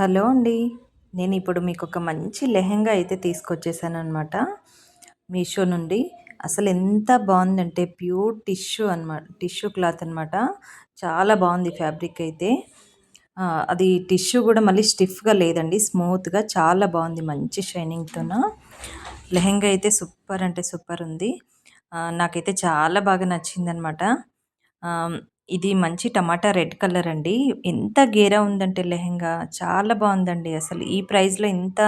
Hello అండి. నేను ఇప్పుడు మీకు ఒక మంచి లెహెంగా అయితే తీసుకొచ్చేసాను అనమాట మీషో నుండి. అసలు ఎంత బాగుందంటే ప్యూర్ టిష్యూ అనమాట టిష్యూ క్లాత్ అనమాట చాలా బాగుంది ఫ్యాబ్రిక్ అయితే. అది టిష్యూ కూడా మళ్ళీ స్టిఫ్గా లేదండి. స్మూత్గా చాలా బాగుంది. మంచి షైనింగ్తోన లెహెంగా అయితే సూపర్ అంటే సూపర్ ఉంది. నాకైతే చాలా బాగా నచ్చిందనమాట ఇది మంచి టమాటా రెడ్ కలర్ అండి. ఎంత గేరా ఉందంటే లెహెంగా. చాలా బాగుందండి అసలు. ఈ ప్రైస్లో ఇంత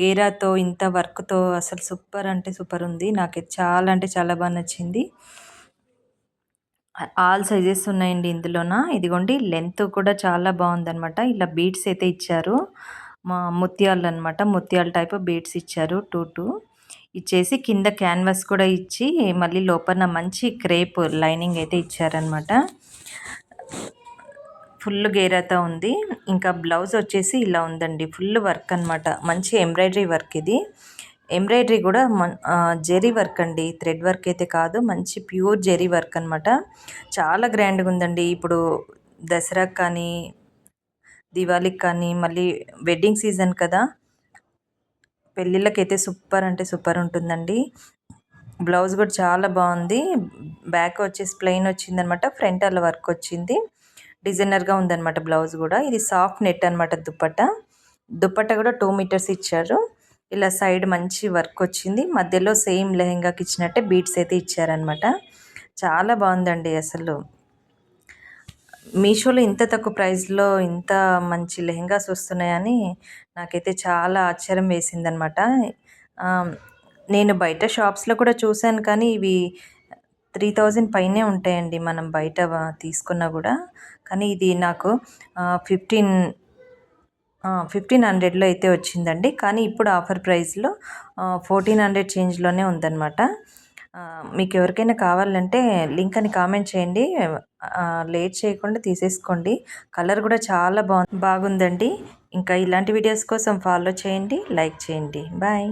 గేరాతో ఇంత వర్క్తో అసలు సూపర్ అంటే సూపర్ ఉంది. నాకైతే చాలా అంటే చాలా బాగా నచ్చింది. ఆల్ సైజెస్ ఉన్నాయండి ఇందులోన. ఇదిగోండి లెంత్ కూడా చాలా బాగుందనమాట ఇలా బీట్స్ అయితే ఇచ్చారు. మా ముత్యాలు అనమాట ముత్యాల టైప్ బీట్స్ ఇచ్చారు టూ టూ. ఇచ్చేసి కింద క్యాన్వాస్ కూడా ఇచ్చి మళ్ళీ లోపల మంచి క్రేప్ లైనింగ్ అయితే ఇచ్చారనమాట ఫుల్ గేరాతో ఉంది. ఇంకా బ్లౌజ్ వచ్చేసి ఇలా ఉందండి. ఫుల్ వర్క్ అనమాట మంచి ఎంబ్రాయిడరీ వర్క్ ఇది. ఎంబ్రాయిడరీ కూడా జెరీ వర్క్ అండి. థ్రెడ్ వర్క్ అయితే కాదు. మంచి ప్యూర్ జెరీ వర్క్ అనమాట చాలా గ్రాండ్గా ఉందండి. ఇప్పుడు దసరాకి కానీ దివాళీకి కానీ మళ్ళీ వెడ్డింగ్ సీజన్ కదా. పెళ్ళిళ్ళకైతే సూపర్ అంటే సూపర్ ఉంటుందండి. బ్లౌజ్ కూడా చాలా బాగుంది. బ్యాక్ వచ్చేసి ప్లెయిన్ వచ్చిందనమాట ఫ్రంట్ అలా వర్క్ వచ్చింది. డిజైనర్గా ఉందన్నమాట బ్లౌజ్ కూడా. ఇది సాఫ్ట్ నెట్ అనమాట దుప్పట్ట దుప్పట్ట కూడా టూ మీటర్స్ ఇచ్చారు. ఇలా సైడ్ మంచి వర్క్ వచ్చింది. మధ్యలో సేమ్ లెహెంగాకి ఇచ్చినట్టే బీట్స్ అయితే ఇచ్చారనమాట. చాలా బాగుందండి అసలు. మీషోలో ఇంత తక్కువ ప్రైస్లో ఇంత మంచి లెహెంగాస్ వస్తున్నాయని నాకైతే చాలా ఆశ్చర్యం వేసింది అనమాట నేను బయట షాప్స్లో కూడా చూశాను కానీ ఇవి త్రీ థౌజండ్ పైనే ఉంటాయండి మనం బయట తీసుకున్నా కూడా. కానీ ఇది నాకు ఫిఫ్టీన్ ఫిఫ్టీన్ హండ్రెడ్లో అయితే వచ్చిందండి. కానీ ఇప్పుడు ఆఫర్ ప్రైస్లో ఫోర్టీన్ హండ్రెడ్ చేంజ్లోనే ఉందన్నమాట. మీకు ఎవరికైనా కావాలంటే లింక్ అని కామెంట్ చేయండి. లేట్ చేయకుండా తీసేసుకోండి. కలర్ కూడా చాలా బాగుందండి. ఇంకా ఇలాంటి వీడియోస్ కోసం ఫాలో చేయండి లైక్ చేయండి. బాయ్.